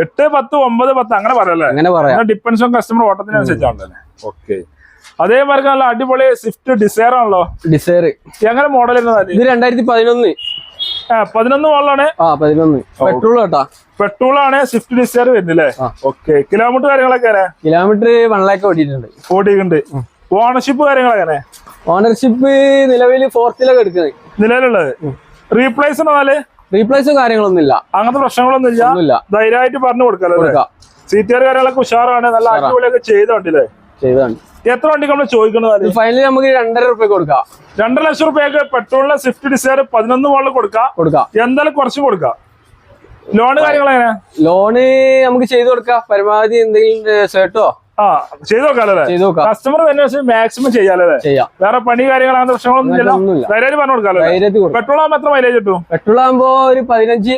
എട്ട് പത്ത് ഒമ്പത് പത്ത് അങ്ങനെ പറയാലോ അങ്ങനെ പറയാം. ഡിപ്പെൻസ് ഓൺ കസ്റ്റമർ ഓട്ടത്തിനനുസരിച്ചാണല്ലേ ഓക്കെ അതേമാതിരി നല്ല അടിപൊളി സ്വിഫ്റ്റ് ഡിസയർ ആണല്ലോ? ഡിസയർ എങ്ങനെ മോഡൽ ഇത് രണ്ടായിരത്തി പതിനൊന്ന് പതിനൊന്ന് മോഡലാണ് ആ പതിനൊന്ന്. പെട്രോൾ കേട്ടാ. പെട്രോൾ ആണ് സ്വിഫ്റ്റ് ഡിസയർ വരുന്നില്ലേ. ഓക്കെ കിലോമീറ്റർ കാര്യങ്ങളൊക്കെ കിലോമീറ്റർ വൺ ലാക്ക് ഓടിയിട്ടുണ്ട്. ഓടിയിട്ടുണ്ട്. ഓണർഷിപ്പ് കാര്യങ്ങളെങ്ങനെ ഓണർഷിപ്പ് നിലവിൽ ഫോർത്തിലൊക്കെ എടുക്കുന്നത്. നിലവിലുള്ളത്. റീപ്ലേസ് എന്നാൽ റീപ്ലേസ് കാര്യങ്ങളൊന്നും ഇല്ല അങ്ങനത്തെ പ്രശ്നങ്ങളൊന്നും ഇല്ല ധൈര്യമായിട്ട് പറഞ്ഞു കൊടുക്കാലോ കൊടുക്കാം. സീറ്റുകാർ കാര്യങ്ങളൊക്കെ ഉഷാറാണ്. നല്ല അടിപൊളിയൊക്കെ ചെയ്ത വണ്ടിയില്ലേ ചെയ്താണ് എത്ര വണ്ടി നമ്മൾ ചോദിക്കുന്നത് ഫൈനലി നമുക്ക് രണ്ടര റുപ്യ കൊടുക്കാം. രണ്ടര ലക്ഷം റുപ്യക്ക് പെട്രോളിന് സ്വിഫ്റ്റ് ഡിസയർ പതിനൊന്ന് മോളിൽ കൊടുക്കാം. കൊടുക്കാം. എന്തായാലും കുറച്ച് കൊടുക്കാം. ലോണ് കാര്യങ്ങൾ എങ്ങനെ ലോണ് നമുക്ക് ചെയ്തു കൊടുക്കാം. പരമാവധി എന്തെങ്കിലും ഷർട്ടോ ചെയ്ത് നോക്കാല്ലേ കസ്റ്റമർ തന്നെ മാക്സിമം ചെയ്യാലേ ചെയ്യാം. വേറെ പണി കാര്യങ്ങൾ അങ്ങനത്തെ പ്രശ്നങ്ങളൊന്നും ഒന്നുമില്ല പറഞ്ഞു പെട്രോൾ ആകുമ്പോൾ എത്ര മൈലേജ് കിട്ടും? പെട്രോൾ ആകുമ്പോ ഒരു പതിനഞ്ച്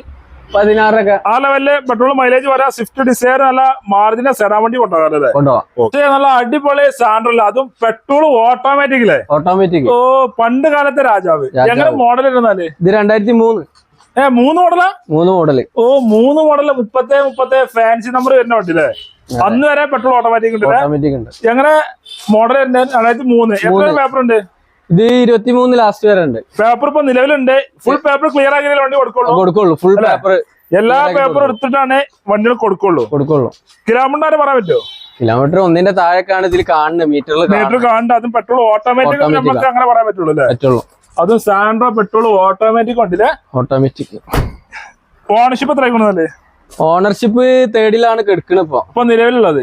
പതിനാറൊക്കെ. ആ ലെവലിൽ പെട്രോൾ മൈലേജ് വരാം സ്വിഫ്റ്റ് ഡിസയർ നല്ല മാർജിനെ സെറാൻ വണ്ടി കൊണ്ടുപോകാല്ലേ പക്ഷേ നല്ല അടിപൊളി സാൻഡ്രല്ല അതും പെട്രോൾ ഓട്ടോമാറ്റിക്കല്ലേ ഓട്ടോമാറ്റിക് ഓ പണ്ട് കാലത്തെ രാജാവ്. എങ്ങനെ മോഡൽ ഇരുന്നാൽ ഇത് രണ്ടായിരത്തി മൂന്ന് ഏഹ് മൂന്ന് മോഡലാ മൂന്ന് മോഡൽ ഓ മൂന്ന് മോഡൽ മുപ്പത്തെ മുപ്പത്തെ ഫാൻസി നമ്പർ വരുന്ന വണ്ടിയില്ലേ? അന്ന് വരെ പെട്രോൾ ഓട്ടോമാറ്റിക് ഉണ്ട് ഓട്ടോമാറ്റിക് ഉണ്ട്. എങ്ങനെ മോഡൽ രണ്ടായിരത്തി മൂന്ന്. എത്ര പേപ്പർ ഉണ്ട്? ഇത് ഇരുപത്തി മൂന്ന് ലാസ്റ്റ് വരെ ഉണ്ട്. പേപ്പർ ഇപ്പൊ നിലവിലുണ്ട്. ഫുൾ പേപ്പർ ക്ലിയർ ആക്കിയാലേ വണ്ടി കൊടുക്കുള്ളൂ? കൊടുക്കുള്ളൂ. ഫുൾ പേപ്പർ എല്ലാ പേപ്പറും എടുത്തിട്ടാണ് വണ്ടികൾ കൊടുക്കുള്ളൂ. കൊടുക്കുള്ളൂ. കിലോമീറ്റർ പറയാൻ പറ്റുമോ? കിലോമീറ്റർ ഒന്നിന്റെ താഴേക്കാണ് ഇതിൽ കാണുന്നത്. മീറ്ററിൽ മീറ്റർ കാണുന്നത്. അതും പെട്രോൾ ഓട്ടോമാറ്റിക് നമുക്ക് അങ്ങനെ പറയാൻ പറ്റുള്ളൂ അല്ലേ? പറ്റുള്ളൂ. അതും സാൻഡ്രോ പെട്രോൾ ഓട്ടോമാറ്റിക് ഉണ്ടല്ലേ? ഓട്ടോമാറ്റിക് ഓണർഷിപ്പ് എത്ര ആയിക്കണല്ലേ ഓണർഷിപ്പ് തേർഡിലാണ് കെടുക്കണ ഇപ്പൊ. ഇപ്പൊ നിലവിലുള്ളത്.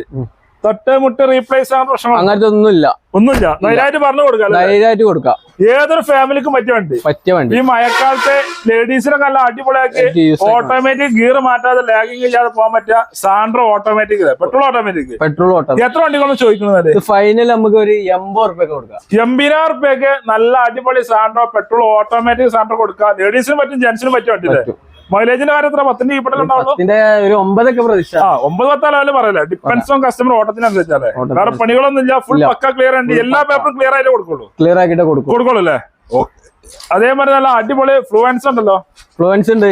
തൊട്ട് മുട്ട് റീപ്ലേസ് ആ പ്രശ്നം അങ്ങനത്തെ ഒന്നുമില്ല. ഒന്നുമില്ല. ധൈര്യമായിട്ട് പറഞ്ഞു കൊടുക്കാം? ധൈര്യമായിട്ട് കൊടുക്കാം. ഏതൊരു ഫാമിലിക്കും പറ്റിയ വണ്ടി. പറ്റിയ വണ്ടി. ഈ മഴക്കാലത്തെ ലേഡീസിനെ നല്ല അടിപൊളിയാക്കി. ഓട്ടോമാറ്റിക് ഗിയർ മാറ്റാതെ ലാഗിങ് ഇല്ലാതെ പോകാൻ പറ്റിയ Santro automatic petrol automatic petrol auto എത്ര വണ്ടികളൊന്നും ചോദിക്കുന്നത് ഫൈനൽ നമുക്ക് ഒരു എൺപത് റുപ്യ കൊടുക്കാം. എൺപതിനായിരം റുപ്യക്ക് നല്ല അടിപൊളി സാൻഡ്രോ പെട്രോൾ ഓട്ടോമാറ്റിക് സാൻഡ്രോ കൊടുക്കാം. ലേഡീസിനും പറ്റും ജെന്റ്സിനും പറ്റിയ വണ്ടി. മൈലേജിന്റെ കാര്യം എത്ര? പത്തിന്റെ കീപ്പട്ടിൽ ഉണ്ടാവുള്ളൂ ഒരു ഒമ്പതൊക്കെ പ്രതീക്ഷ. ആ ഒമ്പത് പത്താലും പറയില്ല? ഡിപ്പെൻസ് ഓൺ കസ്റ്റമർ ഓട്ടത്തിനനുസരിച്ചല്ലേ? ഓട്ടത്തിന് വേറെ പണികളൊന്നും ഇല്ല. ഫുൾ പക്ക ക്ലിയർ ഉണ്ട്. എല്ലാ പേപ്പറും ക്ലിയർ ആയിട്ട് കൊടുക്കുള്ളൂ. ക്ലിയർ ആക്കിയിട്ട് കൊടുക്കും. കൊടുക്കുള്ളൂ അല്ലേ അതേമാതിരി നല്ല അടിപൊളി ഫ്ലുവൻസ് ഉണ്ടല്ലോ. ഫ്ലുവൻസ് ഉണ്ട്.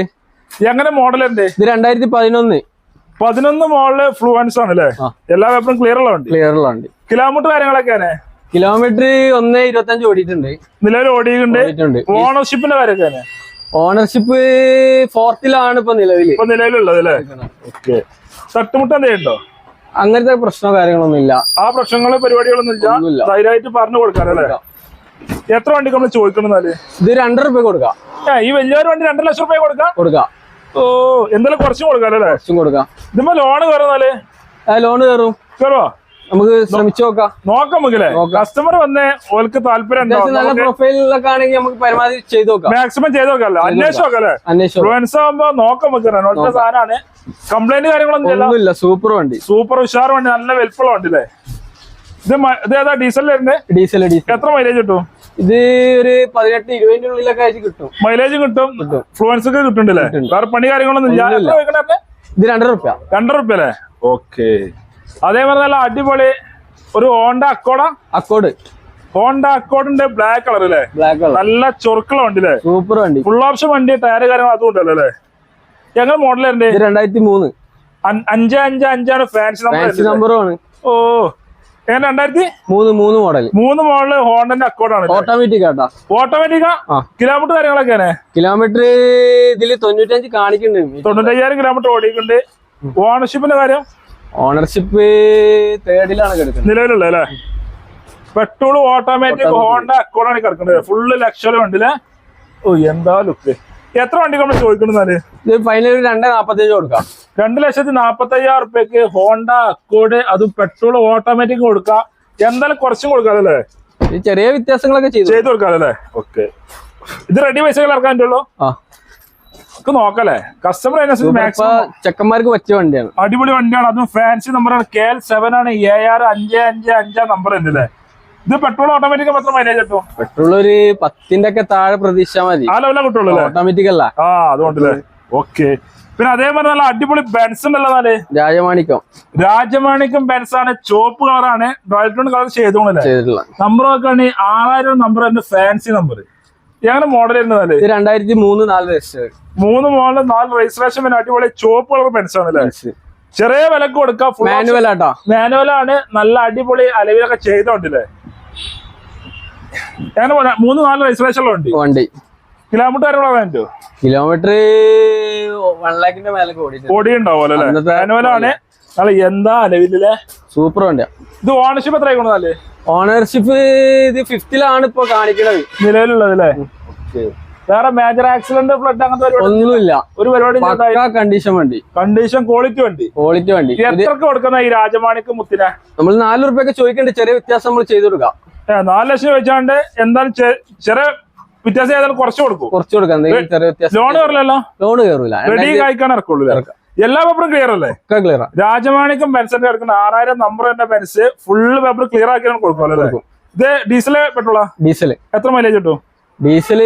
എങ്ങനെ മോഡൽ ഉണ്ട് ഇത് രണ്ടായിരത്തി പതിനൊന്ന്. പതിനൊന്ന് മോഡൽ ഫ്ലുവൻസ് ആണ് അല്ലേ എല്ലാ പേപ്പറും ക്ലിയർ ഉള്ള വണ്ടി? ക്ലിയർ ഉള്ള വണ്ടി. കിലോമീറ്റർ കാര്യങ്ങളൊക്കെയാണ് കിലോമീറ്റർ ഒന്ന് ഇരുപത്തഞ്ച് ഓടിയിട്ടുണ്ട്. നിലവിൽ ഓടിയിട്ടുണ്ട്. ഓടിയിട്ടുണ്ട്. ഓണർഷിപ്പിന്റെ കാര്യമൊക്കെയാണ് ഓണർഷിപ്പ് ഫോർത്തിലാണ് ഇപ്പൊ നിലവിൽ ഇപ്പൊ നിലവിലുള്ളത് അല്ലേ? ഓക്കെ തട്ടുമുട്ട എന്തെയുണ്ടോ അങ്ങനത്തെ പ്രശ്നമോ കാര്യങ്ങളൊന്നും ഇല്ല. ആ പ്രശ്നങ്ങളും പരിപാടികളൊന്നും ഇല്ല? ധൈര്യമായിട്ട് പറഞ്ഞു കൊടുക്കാനല്ലേ എത്ര വണ്ടി നമ്മൾ ചോദിക്കണമെന്നാൽ ഇത് രണ്ടര രൂപ കൊടുക്കാം. ഈ വലിയൊരു വണ്ടി രണ്ടര ലക്ഷം രൂപ കൊടുക്കാം? കൊടുക്കാം. ഓ എന്തായാലും കുറച്ചും കൊടുക്കാം അല്ലേ? കുറച്ചും കൊടുക്കാം. ഇതിപ്പോ ലോണ് കയറുന്നാൽ ലോണ് കയറും കയറുവോ നമുക്ക് ശ്രമിച്ചു നോക്കാം. നോക്കാം. നമുക്കല്ലേ കസ്റ്റമർ വന്ന് ഓൾക്ക് താല്പര്യം നല്ല പ്രൊഫൈലിലൊക്കെ ആണെങ്കിൽ നമുക്ക് പരമാവധി ചെയ്ത് നോക്കാം. മാക്സിമം ചെയ്ത് നോക്കാമല്ലോ. അന്വേഷിച്ച് നോക്കല്ലേ ആകുമ്പോ നോക്കാം. നമുക്ക് റെനോൾട്ടിന്റെ സാധനമാണ് കംപ്ലൈന്റ് കാര്യങ്ങളൊന്നും ഇല്ല സൂപ്പർ വണ്ടി. സൂപ്പർ ഉഷാർ വണ്ടി നല്ല വെൽപ്പുള്ള വണ്ടി അല്ലേ ഇത് ഇത് ഏതാ ഡീസൽ വരുന്നത് ഡീസൽ ഡീസൽ എത്ര മൈലേജ് കിട്ടും? ഇത് ഒരു പതിനെട്ട് ഇരുപതിന്റെ ഉള്ളിലൊക്കെ ആയിട്ട് കിട്ടും. മൈലേജും കിട്ടും? ഫ്ലുവൻസ് ഒക്കെ കിട്ടുന്നുണ്ടല്ലേ? വേറെ പണി കാര്യങ്ങളൊന്നും ഇല്ല. ഇത് രണ്ടര രൂപ രണ്ടര റുപ്യ അല്ലേ? ഓക്കെ അതേപോലെ നല്ല അടിപൊളി ഒരു ഹോണ്ട അക്കോഡ. അക്കോഡ്. ഹോണ്ട അക്കോഡിന്റെ ബ്ലാക്ക് കളർ അല്ലേ ബ്ലാക്ക് കളർ നല്ല ചൊറുക്കുള്ള വണ്ടി അല്ലേ സൂപ്പർ വണ്ടി. ഫുൾ ഓപ്ഷൻ വണ്ടി ടയർ കാര്യങ്ങൾ അതും ഉണ്ടല്ലോ അല്ലേ? ഞങ്ങൾ മോഡൽ രണ്ടായിരത്തി മൂന്ന് അഞ്ച് അഞ്ച് അഞ്ചാണ് ഫാൻസി നമ്പർ ആണ്. ഓ എങ്ങനെ രണ്ടായിരത്തി? മൂന്ന് മൂന്ന് മോഡൽ മൂന്ന് മോഡൽ ഹോണ്ടന്റെ അക്കോഡാണ് ഓട്ടോമാറ്റിക് ആട്ടാ. ഓട്ടോമാറ്റിക്. കിലോമീറ്റർ കാര്യങ്ങളൊക്കെയാണ് കിലോമീറ്റർ ഇതിൽ തൊണ്ണൂറ്റഞ്ച് കാണിക്കുന്നുണ്ട്. തൊണ്ണൂറ്റഞ്ചായിരം കിലോമീറ്റർ ഓടിയിട്ടുണ്ട്. ഓണർഷിപ്പിന്റെ കാര്യം? ഓണർഷിപ്പ് തേർഡിലാണ് കിടക്കുന്നത്. നിലവിലുള്ള അല്ലേ? പെട്രോൾ ഓട്ടോമാറ്റിക് ഹോണ്ട അക്കോഡാണ് കിടക്കുന്നത്. ഫുള്ള് ലക്ഷറി വണ്ടിയിലെ. ഓ എന്താ ലുക്ക് എത്ര വണ്ടി നമ്മൾ ചോദിക്കണെന്നാൽ ഇത് ഫൈനൽ രണ്ട് നാപ്പത്തഞ്ച് കൊടുക്കാം. രണ്ട് ലക്ഷത്തി നാപ്പത്തി അയ്യായിരം റുപ്യക്ക് ഹോണ്ട അക്കോഡ് അതും പെട്രോൾ ഓട്ടോമാറ്റിക് കൊടുക്കാം. എന്തായാലും കുറച്ചും കൊടുക്കാം അല്ലേ? ചെറിയ വ്യത്യാസങ്ങളൊക്കെ ചെയ്തു. ചെയ്ത് കൊടുക്കാം അല്ലേ? ഓക്കെ ഇത് റെഡി പൈസകൾ ഇറക്കാൻ പറ്റുള്ളൂ? ആ. നമുക്ക് നോക്കല്ലേ. കസ്റ്റമർ ചെക്കന്മാർക്ക് പറ്റിയ വണ്ടിയാണ്. അടിപൊളി വണ്ടിയാണ്. അതും ഫാൻസി നമ്പറാണ് കെ എൽ സെവൻ ആണ്. എ ആർ അഞ്ച് അഞ്ച് അഞ്ചാം നമ്പർ അല്ലേ ഇത് പെട്രോൾ ഓട്ടോമാറ്റിക് മാത്രം മൈലേജ് കിട്ടും? പെട്രോൾ ഒരു പത്തിന്റെ ഒക്കെ താഴെ പ്രതീക്ഷ മതി. ആ കിട്ടുള്ളൂ ഓട്ടോമാറ്റിക് അല്ല. ആ അതുകൊണ്ടല്ലേ ഓക്കെ പിന്നെ അതേപോലെ നല്ല അടിപൊളി ബെൻസ് ഉണ്ടല്ലോ രാജമാണിക്കം രാജമാണിക്കം ബെൻസ് ആണ്. ചുവപ്പ് കളറാണ് ഡോൾട്ടൺ കളർ ചെയ്തിട്ടുള്ള നമ്പർ നോക്കുകയാണെങ്കിൽ ആറായിരം നമ്പർ എന്റെ ഫാൻസി നമ്പർ ഞങ്ങളുടെ മോഡൽ ഇത് രണ്ടായിരത്തി മൂന്ന് നാല് രജിസ്ട്രേഷൻ മൂന്ന് മോഡൽ നാല് രജിസ്ട്രേഷൻ പിന്നെ അടിപൊളി ചുവപ്പ് കളർ പെൻസ് ആണല്ലേ ചെറിയ വിലക്ക് കൊടുക്കാം. മാനുവൽ ആട്ടോ. മാനുവൽ ആണ്. നല്ല അടിപൊളി അലവിലൊക്കെ ചെയ്തോണ്ടില്ലേ? ഞാൻ മൂന്ന് നാല് രജിസ്ട്രേഷൻ ഉണ്ട് വണ്ടി. കിലോമീറ്റർ കാര്യങ്ങളൊക്കെ പറ്റുമോ കിലോമീറ്റർ വൺ ലാഖിന്റെ മേലെ ഓടി ഉണ്ടാവുമല്ലോ മാനുവൽ ആണ്. നല്ല എന്താ നിലവിലെ സൂപ്പർ വണ്ടിയാ ഇത് ഓണർഷിപ്പ് എത്ര ആയിക്കോളൂ ഓണർഷിപ്പ് ഇത് ഫിഫ്റ്റിലാണ് ഇപ്പൊ കാണിക്കണത്. നിലവിലുള്ളത് അല്ലേ? വേറെ മേജർ ആക്സിഡന്റ് ഫ്ലഡ് അങ്ങനത്തെ ഒന്നുമില്ല. ഒരു പരിപാടി കണ്ടീഷൻ വണ്ടി. കണ്ടീഷൻ ക്വാളിറ്റി വണ്ടി. ക്വാളിറ്റി വണ്ടി. എത്രക്ക് കൊടുക്കുന്ന ഈ രാജമാണിക്ക് മുത്തിനെ? നമ്മൾ നാല് റുപ്യൊക്കെ ചോദിക്കേണ്ട. ചെറിയ വ്യത്യാസം നമ്മൾ ചെയ്തു കൊടുക്കാം. നാല് ലക്ഷം ചോദിച്ചാണ്ട് എന്തായാലും ചെറിയ വ്യത്യാസം ഏതായാലും കുറച്ച് കൊടുക്കും. കുറച്ച് കൊടുക്കാം. ലോൺ കയറില്ലല്ലോ ലോൺ കയറില്ല റെഡി കായ്ക്കാൻ ഇറക്കുള്ളൂ അല്ലേ? എല്ലാ പേപ്പറും ക്ലിയർ അല്ലേ? ക്ലിയർ രാജമാണിക്കും ബെൻസിന്റെ കിടക്കുന്ന ആറായിരം നമ്പർ തന്നെ ബെൻസ് ഫുള്ള് പേപ്പർ ക്ലിയർ ആക്കിയാണ് കൊടുക്കുമല്ലോ അല്ലേ? ഇത് ഡീസൽ പെട്രോളാ? ഡീസൽ എത്ര മൈലേജ് കിട്ടും? ഡീസൽ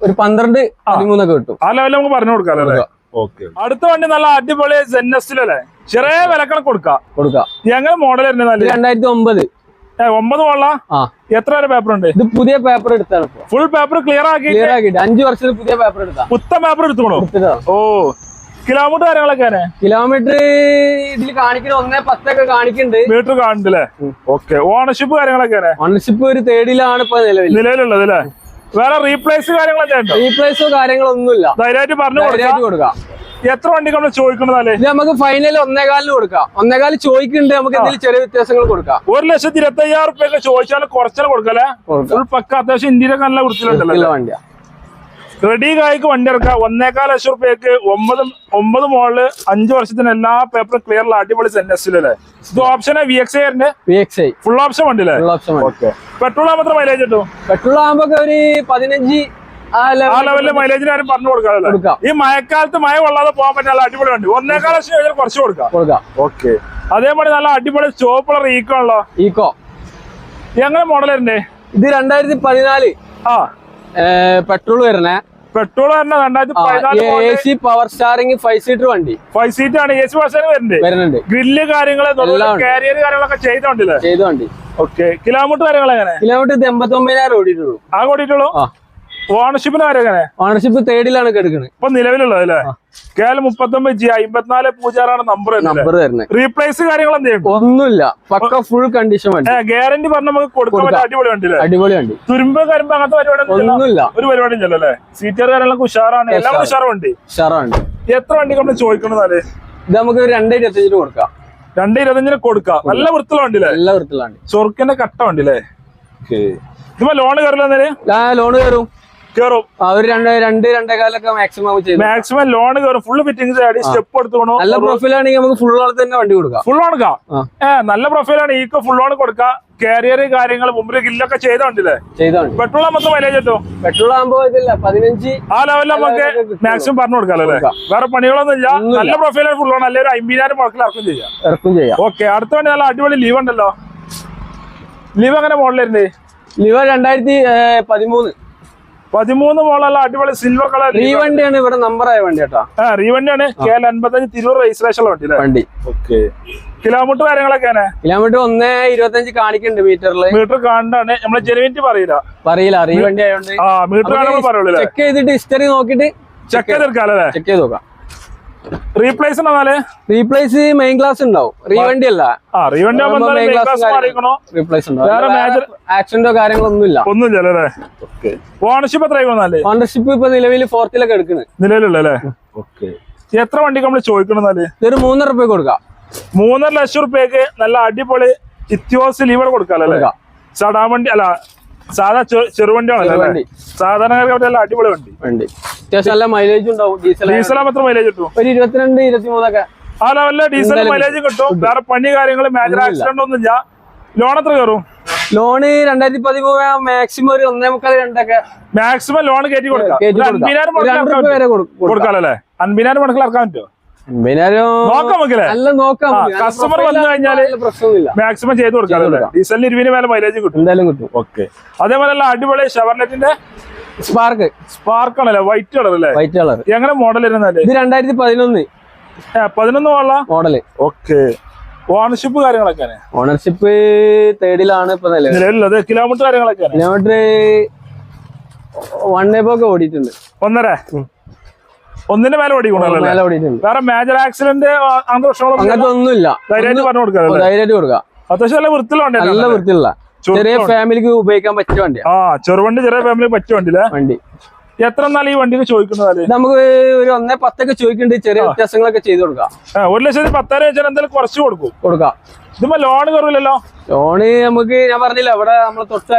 ഒരു പന്ത്രണ്ട് പതിമൂന്നൊക്കെ കിട്ടും. ആ ലെവലിൽ നമുക്ക് പറഞ്ഞു കൊടുക്കാം അല്ലേ? ഓക്കെ അടുത്ത വണ്ടി നല്ല അടിപൊളി ജെന്നസ്റ്റിലല്ലേ ചെറിയ വിലക്കണം കൊടുക്കാം. കൊടുക്കാം. എങ്ങനെ മോഡൽ രണ്ടായിരത്തി ഒമ്പത് ഒമ്പത് കൊള്ള എത്ര വരെ പേപ്പർ ഉണ്ട്? ഇത് പുതിയ പേപ്പർ എടുത്താണ് ഫുൾ പേപ്പർ ക്ലിയർ ആക്കി ക്ലിയർ ആക്കിയിട്ട് അഞ്ചു വർഷത്തിൽ പുതിയ പേപ്പർ എടുക്കാം പുത്ത പേപ്പർ എടുത്തോളൂ ഓ. കിലോമീറ്റർ കാര്യങ്ങളൊക്കെ കിലോമീറ്റർ ഇതിൽ കാണിക്കുന്ന ഒന്നേ പത്തൊക്കെ കാണിക്കുന്നുണ്ട് മീറ്റർ കാണുന്നുണ്ടല്ലേ? ഓക്കെ. ഓണർഷിപ്പ് കാര്യങ്ങളൊക്കെ ഓണർഷിപ്പ് ഒരു തേർഡിലാണ് ഇപ്പൊ നിലവിൽ നിലവിലുള്ളത് അല്ലേ? വേറെ റീപ്ലേസ് കാര്യങ്ങളൊക്കെ ഉണ്ടോ? റീപ്ലേസോ കാര്യങ്ങളൊന്നുമില്ല. ധൈര്യമായിട്ട് പറഞ്ഞു കൊടുക്കാം. ധൈര്യമായിട്ട് കൊടുക്കാം. എത്ര വണ്ടി നമ്മൾ ചോദിക്കുന്നതല്ലേ ഇത് നമുക്ക് ഫൈനൽ ഒന്നേകാലിന് കൊടുക്കാം. ഒന്നേകാൽ ചോദിക്കുന്നുണ്ട് നമുക്ക് എന്തെങ്കിലും ചെറിയ വ്യത്യാസങ്ങൾ കൊടുക്കാം. ഒരു ലക്ഷത്തി ഇരുപത്തി അയ്യായിരം ചോദിച്ചാൽ കുറച്ചാൽ കൊടുക്കല്ലേ? ഫുൾ പക്ക. അത്യാവശ്യം ഇന്ത്യയിലൊക്കെ നല്ല കൊടുത്തിട്ടുണ്ടല്ലോ വണ്ടിയാ. റെഡി കായ്ക്ക് വണ്ടി ഇറക്കുക. ഒന്നേക്കാൽ ലക്ഷം റുപ്യക്ക് ഒമ്പത് ഒമ്പത് മോളിൽ അഞ്ചു വർഷത്തിന് എല്ലാ പേപ്പറും ക്ലിയർ അടിപൊളി അല്ലേ? ഇത് ഓപ്ഷൻ വി എക്സ് ഐന്റെ V X I full option വണ്ടിയില്ലേ full option petrol ആകുമ്പോൾ മൈലേജ് കിട്ടും? പെട്രോൾ ആകുമ്പോ ഒരു പതിനഞ്ച് ആ ലെവലിൽ മൈലേജിന് ആരും പറഞ്ഞു കൊടുക്കാറില്ല കൊടുക്കാം. ഈ മഴക്കാലത്ത് മഴ കൊള്ളാതെ പോകാൻ പറ്റില്ല അടിപൊളി വണ്ടി. ഒന്നേക്കാൽ ലക്ഷം കഴിഞ്ഞാൽ കുറച്ച് കൊടുക്കാം. കൊടുക്കാം. ഓക്കെ അതേപോലെ നല്ല അടിപൊളി ചോപ്പുള്ള ഈക്കോ ഉള്ളോ ഈക്കോ എങ്ങനെ മോഡൽ ഇത് രണ്ടായിരത്തി പതിനാല്. ആ. പെട്രോൾ വരുന്നത് പെട്രോൾ തന്നെ രണ്ടായിരത്തി A C power steering five seater വണ്ടി. ഫൈവ് സീറ്റ് ആണ് എ സി പവർ വരുന്നുണ്ട്. വരുന്നുണ്ട്. ഗ്രില്ല് കാര്യങ്ങളെ. കാരിയർ കാര്യങ്ങളൊക്കെ ചെയ്തോണ്ടില്ലേ? ചെയ്ത വണ്ടി ഓക്കെ കിലോമീറ്റർ കാര്യങ്ങൾ എങ്ങനെ? കിലോമീറ്റർ എൺപത്തി ഒമ്പതിനായിരം ഓടിയിട്ടുള്ളൂ. ആ കൂടിയിട്ടുള്ളൂ ആ. ഓണർഷിപ്പിന് ആരെങ്ങനെ ഓണർഷിപ്പ് തേർഡിലാണ് എടുക്കുന്നത് ഇപ്പൊ നിലവിലുള്ളത് അല്ലേ? കെ എൽ മുപ്പത്തൊമ്പത് ജി അമ്പത്തിനാല് പൂജാറാണ് നമ്പർ നമ്പർ തരുന്നത് റീപ്ലേസ് കാര്യങ്ങൾ എന്ത് ഒന്നുമില്ല. പക്ക ഫുൾ കണ്ടീഷൻ വണ്ടി. ഗ്യാരണ്ടി പറഞ്ഞ നമുക്ക് കൊടുക്കാൻ അടിപൊളി വണ്ടി അടിപൊളി വണ്ടി. തുരുമ്പ് കരിമ്പ് അങ്ങനത്തെ പരിപാടി ഒന്നുമില്ല. ഒരു പരിപാടി ഇല്ലല്ലോ അല്ലേ? സീറ്റർ കാര്യങ്ങളൊക്കെ ഉഷാറാണ്. എല്ലാം ഉഷാറുണ്ട് ഉഷാറ് ഉഷാറാണ്. എത്ര വണ്ടി നമ്മൾ ചോദിക്കണമെന്നാൽ ഇത് നമുക്ക് രണ്ടേ ഇരുപത്തഞ്ചിന് കൊടുക്കാം. രണ്ടേ ഇരുപത്തഞ്ചിന് കൊടുക്കാം. നല്ല വൃത്തിയുള്ള വണ്ടിയില്ലേ നല്ല വൃത്തിയുള്ള വണ്ടി. ചൊറുക്കിന്റെ കട്ട വണ്ടിയില്ലേ ഇതിപ്പോ ലോണ് കയറില്ല ലോണ് കയറും കയറും അവർ ഒരു രണ്ട് രണ്ട് രണ്ടേകാലൊക്കെ മാക്സിമം ചെയ്തു. മാക്സിമം ലോൺ കയറും ഫുള്ള് ഫിറ്റിംഗ്സ് ആടി സ്റ്റെപ്പ് എടുത്തോണോ നല്ല പ്രൊഫൈലാണെങ്കിൽ നമുക്ക് ഫുൾ ഓൺ തന്നെ വണ്ടി കൊടുക്കാം. Full on. ഏ നല്ല പ്രൊഫൈലാണ് ഈക്ക് ഫുൾ ഓൺ കൊടുക്കാം. കാരിയർ കാര്യങ്ങൾ മുമ്പിൽ ഗില്ലൊക്കെ ചെയ്ത വണ്ടിയില്ലേ പെട്രോൾ മൊത്തം മൈലേജ് കിട്ടും? പെട്രോൾ ആകുമ്പോ ഇതില്ല പതിനഞ്ച് ആ ലെവലിൽ നമുക്ക് മാക്സിമം പറഞ്ഞു കൊടുക്കാം അല്ലേ? വേറെ പണികളൊന്നും ഇല്ല. നല്ല പ്രൊഫൈലാണ് ഫുൾ ഓൺ അല്ലെ ഒരു അമ്പതിനായിരം മുടക്കിൽ ഇറക്കും ചെയ്യാം. ഇറക്കും ചെയ്യാം. ഓക്കെ അടുത്ത വണ്ടി നല്ല അടിപൊളി ലീവ് ഉണ്ടല്ലോ. ലീവ് അങ്ങനെ മോഡലായിരുന്നേ ലീവ് രണ്ടായിരത്തി പതിമൂന്ന്. പതിമൂന്ന് മോളുള്ള അടിപൊളി സിൽവർ കളർ റീവണ്ടിയാണ് വണ്ടിയാണ് ഇവിടെ നമ്പർ ആയ വണ്ടി കേട്ടോ. ആ റീവണ്ടിയാണ് കെ എൽ അൻപത്തഞ്ച് തിരൂർ രജിസ്ട്രേഷൻ വണ്ടി വണ്ടി. ഓക്കെ. കിലോമീറ്റർ കാര്യങ്ങളൊക്കെയാണ് കിലോമീറ്റർ ഒന്നേ ഇരുപത്തഞ്ച് കാണിക്കുന്നുണ്ട് മീറ്ററിൽ മീറ്റർ കാണണ്ടാണ്. നമ്മളെ ജെനുവിറ്റി പറയില്ല. പറയില്ല റീവണ്ടി വണ്ടി ആയതുകൊണ്ട് ആ മീറ്റർ കാണുമ്പോൾ പറയുള്ളൂ ചെക്ക് ചെയ്തിട്ട് ഹിസ്റ്ററി നോക്കിട്ട് ചെക്ക് ചെയ്തെടുക്കാം അല്ലേ ചെക്ക് ചെയ്ത് നോക്കാം. റീപ്ലേസ് എന്നാൽ? റീപ്ലേസ് മെയിൻ ക്ലാസ് ഉണ്ടാവും. റീവണ്ടി അല്ല. ആ റീവണ്ടി റീപ്ലേസ് ആക്സിഡന്റോ കാര്യങ്ങളൊന്നും ഇല്ല ഒന്നും അല്ലേ? ഓക്കെ ഓണർഷിപ്പ് എത്ര ഓണർഷിപ്പ് ഇപ്പൊ നിലവിൽ ഫോർത്തിലൊക്കെ എടുക്കുന്നത് ഓക്കെ എത്ര വണ്ടി നമ്മൾ ചോദിക്കണെന്നാൽ ഇതൊരു മൂന്നര റുപ്യ കൊടുക്കാം. മൂന്നര ലക്ഷം റുപ്യക്ക് നല്ല അടിപൊളി ഇത്യോസ് ലീവർ കൊടുക്കാം അല്ലേ? കൊടുക്കാം. സടാ വണ്ടി അല്ല സാധാ ചെ- അല്ലേ ചെറുവണ്ടി. സാധാരണക്കാർക്ക് അടിപൊളി വണ്ടി. വണ്ടി. അത്യാവശ്യം നല്ല മൈലേജ് ഉണ്ടാവും ഡീസൽ ഡീസൽ മാത്രം മൈലേജ് കിട്ടും ഒരു ഇരുപത്തിരണ്ട് ഇരുപത്തിമൂന്നൊക്കെ. ആ ലെവലിൽ ഡീസൽ മൈലേജ് കിട്ടും. വേറെ പണി കാര്യങ്ങൾ മേജർ ആക്സിഡന്റ് ഒന്നും ഇല്ല ലോൺ എത്ര കയറും? ലോണ് രണ്ടായിരത്തി പതിമൂന്ന് മാക്സിമം ഒരു ഒന്നേ മുക്കാൽ രണ്ടൊക്കെ. മാക്സിമം ലോൺ കയറ്റി കൊടുക്കാം. അൻപതിനായിരം? കൊടുക്കാം. കൊടുക്കാമല്ലേ അൻപതിനായിരം മുടക്കിൽ ഇറക്കാൻ പറ്റുമോ? നോക്കാം profile വന്നു കഴിഞ്ഞാൽ മാക്സിമം ചെയ്ത് കൊടുക്കാം. ഡീസലിന് ഇരുപതിന് മേലെ മൈലേജ് കിട്ടും. എന്തായാലും കിട്ടും. ഓക്കെ അതേപോലെ അടിപൊളി ഷെവർലെറ്റിന്റെ സ്പാർക്ക് സ്പാർക്ക് ആണല്ലേ? വൈറ്റ് കളർ അല്ലേ? വൈറ്റ് കളർ എങ്ങനെ മോഡൽ ഇരുന്നല്ലേ ഇത് രണ്ടായിരത്തി പതിനൊന്ന് പതിനൊന്ന് മോഡല മോഡൽ ഓക്കെ ഓണർഷിപ്പ് കാര്യങ്ങളൊക്കെ ഓണർഷിപ്പ് തേർഡിലാണ് ഇപ്പൊ നിലവിലുള്ളത് കിലോമീറ്റർ കാര്യങ്ങളൊക്കെ കിലോമീറ്റർ വൺ എബോക്കെ ഓടിയിട്ടുണ്ട്. ഒന്നര? ഒന്നിന്റെ മേലെ ഓടിക്കണല്ലോ വേറെ മേജർ ആക്സിഡന്റ് അങ്ങനത്തെ പ്രശ്നങ്ങളൊന്നും അങ്ങനത്തെ ഒന്നുമില്ല ധൈര്യമായിട്ട് പറഞ്ഞു കൊടുക്കാറല്ലേ ധൈര്യമായിട്ട് കൊടുക്കാം അത്യാവശ്യം നല്ല വൃത്തിയുള്ള നല്ല വൃത്തിയുള്ള. ചെറിയ ഫാമിലിക്ക് ഉപയോഗിക്കാൻ പറ്റിയ വണ്ടി ആ ചെറുവണ്ടി ചെറിയ ഫാമിലി പറ്റിയ വണ്ടിയില്ലേ? വണ്ടി. എത്ര നാളെ ഈ വണ്ടിക്ക് ചോദിക്കുന്നത് നമുക്ക് ഒരു ഒന്നേ പത്തൊക്കെ ചോദിക്കുന്നുണ്ട്. ചെറിയ വ്യത്യാസങ്ങളൊക്കെ ചെയ്ത് കൊടുക്കാം. ഒരു ലക്ഷത്തി പത്തായിരം വെച്ചാൽ എന്തായാലും കുറച്ച് കൊടുക്കും. കൊടുക്കാം. ഇതിപ്പോ ലോൺ കുറവില്ലല്ലോ ലോണ് നമുക്ക് ഞാൻ പറഞ്ഞില്ല ഇവിടെ നമ്മളെ തൊട്ട്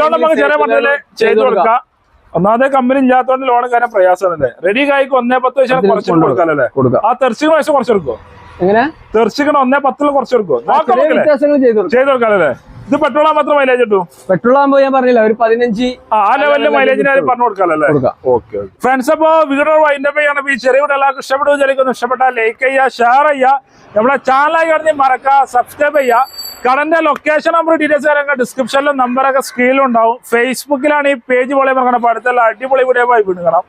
ലോൺ നമുക്ക് ചെറിയ ചെയ്ത് കൊടുക്കാം. ഒന്നാമത്തെ കമ്പനി ഇല്ലാത്തതുകൊണ്ട് ലോൺ കയറാൻ പ്രയാസമാണല്ലേ? റെഡി കായ്ക്ക് ഒന്നേ പത്ത് വയസ്സാണ് കുറച്ച് കൊടുക്കാമല്ലേ കൊടുക്കാം. ആ തെർച്ചിക്ക് വയസ്സ് കുറച്ച് കൊടുക്കോ? എങ്ങനെ? തെർച്ചിക്കണ ഒന്നേ പത്തിൽ കുറച്ച് കൊടുക്കും? നോക്കാം ചെറിയ ചെയ്ത് കൊടുക്കാം. ഇത് പെട്രോൾ മാത്രം മൈലേജ് കിട്ടും? പെട്രോൾ ആകുമ്പോ ഞാൻ പറഞ്ഞില്ല ഒരു പതിനഞ്ച് ആ ലെവലിൽ മൈലേജിന് മൈലേജിന് പറഞ്ഞു കൊടുക്കാല്ലേ ഓക്കെ ഫ്രണ്ട്സ് അപ്പോ വീഡിയോ വൈൻഡപ്പ് ചെയ്യണം. ഈ ചെറിയ വീഡിയോ എല്ലാവർക്കും ഇഷ്ടപ്പെട്ടു വിചാരിക്കുന്നു. ഇഷ്ടപ്പെട്ടാൽ ലൈക്ക് ചെയ്യുക ഷെയർ ചെയ്യുക. നമ്മളെ ചാനലായി കഴിഞ്ഞ് മറക്കുക സബ്സ്ക്രൈബ് ചെയ്യുക. കടന്റെ ലൊക്കേഷൻ നമ്പർ ഡീറ്റെയിൽസ് കാര്യങ്ങൾ ഡിസ്ക്രിപ്ഷനിലും നമ്പറൊക്കെ സ്ക്രീനിലും ഉണ്ടാവും. ഫേസ്ബുക്കിലാണ് ഈ പേജ് പോലെ പറഞ്ഞ അടുത്തുള്ള അടിപൊളി വീഡിയോ ആയി വിടുകണം